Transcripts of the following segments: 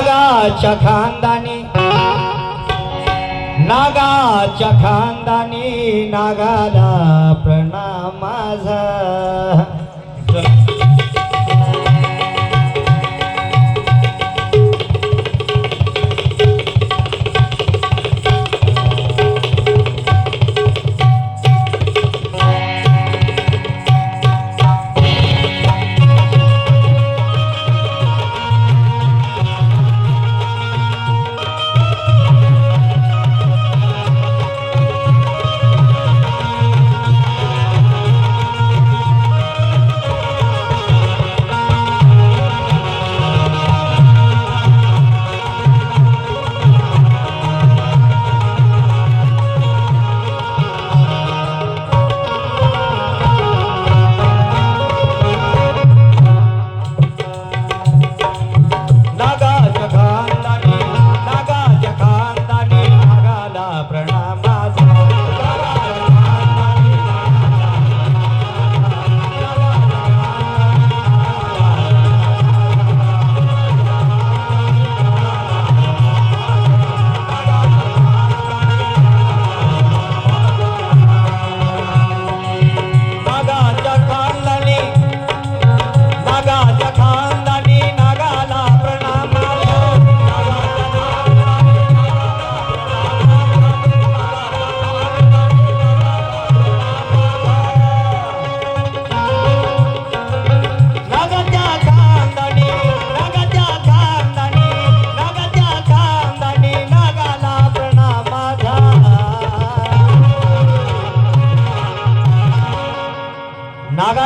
नागाच्या खानदानी. नागाच्या खानदानी नागाला प्रणाम माझा.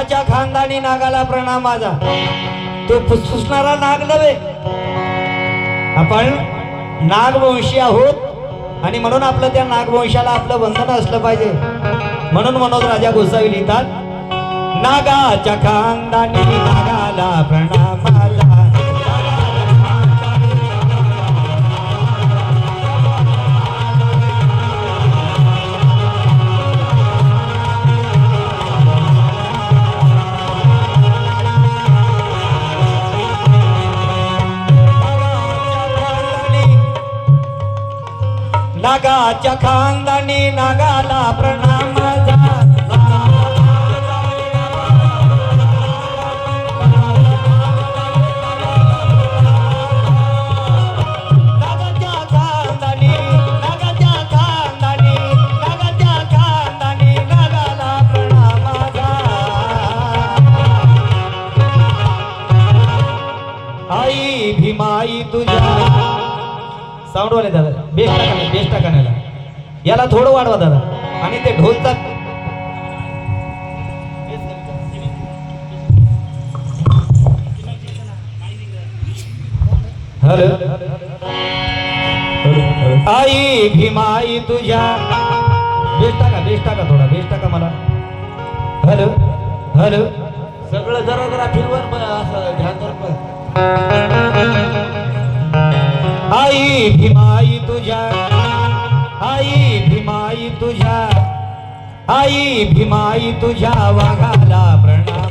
नागाच्या खानदानी नागाला प्रणाम माझा. तो फुसफुसणारा नाग नव्हे. आपण नागवंशी आहोत आणि म्हणून आपलं त्या नागवंशाला आपलं बंधन असलं पाहिजे. म्हणून मनोज राजा गोसावी लिहितात नागाच्या खानदानी नागाला प्रणाम माझा. नागाच्या खानदानी नागाला प्रणाम नागाच्या नागाच्या नागाला आई भीमाई तुझ्या. साऊंड वाले दादा. बेस्ट टाका बेस्ट टाकाण्याला याला थोडं वाढवा दादा. आणि ते ढोलचा हॅलो. आई भीमाई तुझ्या बेस्ट टाका बेस्ट टाका थोडा बेस्ट टाका मला. हॅलो. हॅलो. सगळं जरा जरा फिरवर असं ध्यान आई भीमाई तुझ्या. आई भीमाई तुझ्या. आई भीमाई तुझ्या वाघाला प्रणाम.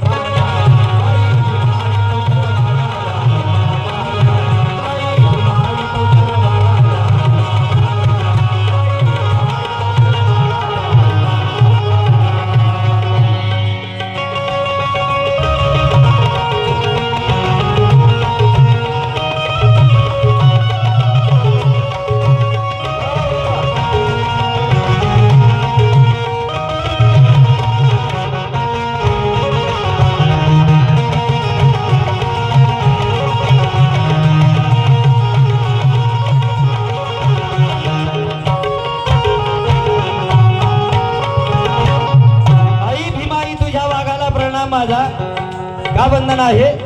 का आहे.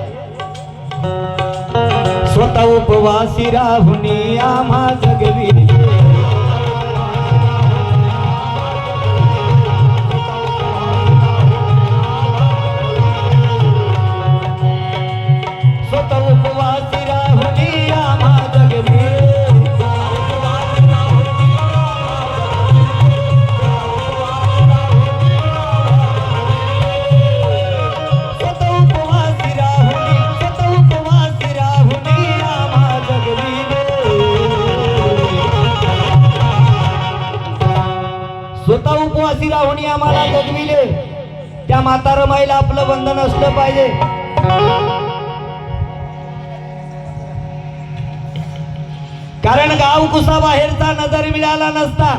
स्वतः उपवासी राहुनी आम्हा जगवी आम्हाला जगविले. त्या माता रमाईला आपलं बंधन असलं पाहिजे. कारण गाव कुसा बाहेरचा नजर मिळाला नसता.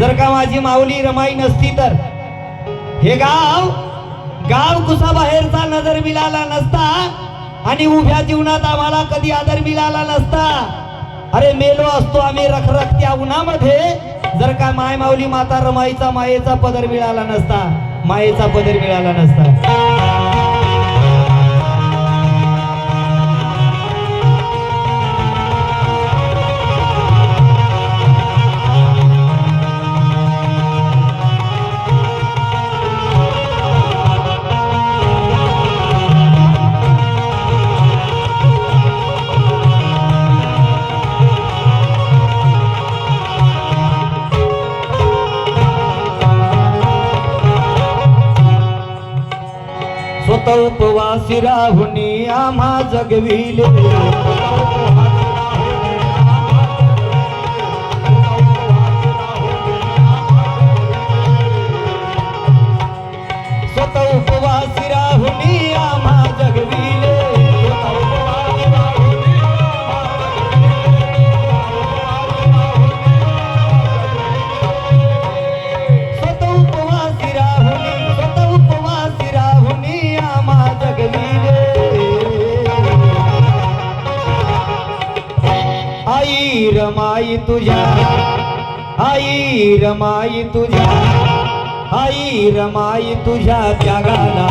जर का माझी माऊली रमाई नसती तर. हे गाव गाव कुसा बाहेरचा नजर मिळाला नसता. आणि उभ्या जीवनात आम्हाला कधी आदर मिळाला नसता. अरे मेलो असतो आम्ही रखरखत्या उन्हामध्ये. जर का माय माऊली माता रमाईचा मायेचा पदर मिळाला नसता मायेचा पदर मिळाला नसता. उपवासी राहुनी आम्हा जगविले. रमाई तुझ्या आई रमाई तुझ्या आई रमाई तुझ्या त्यागाला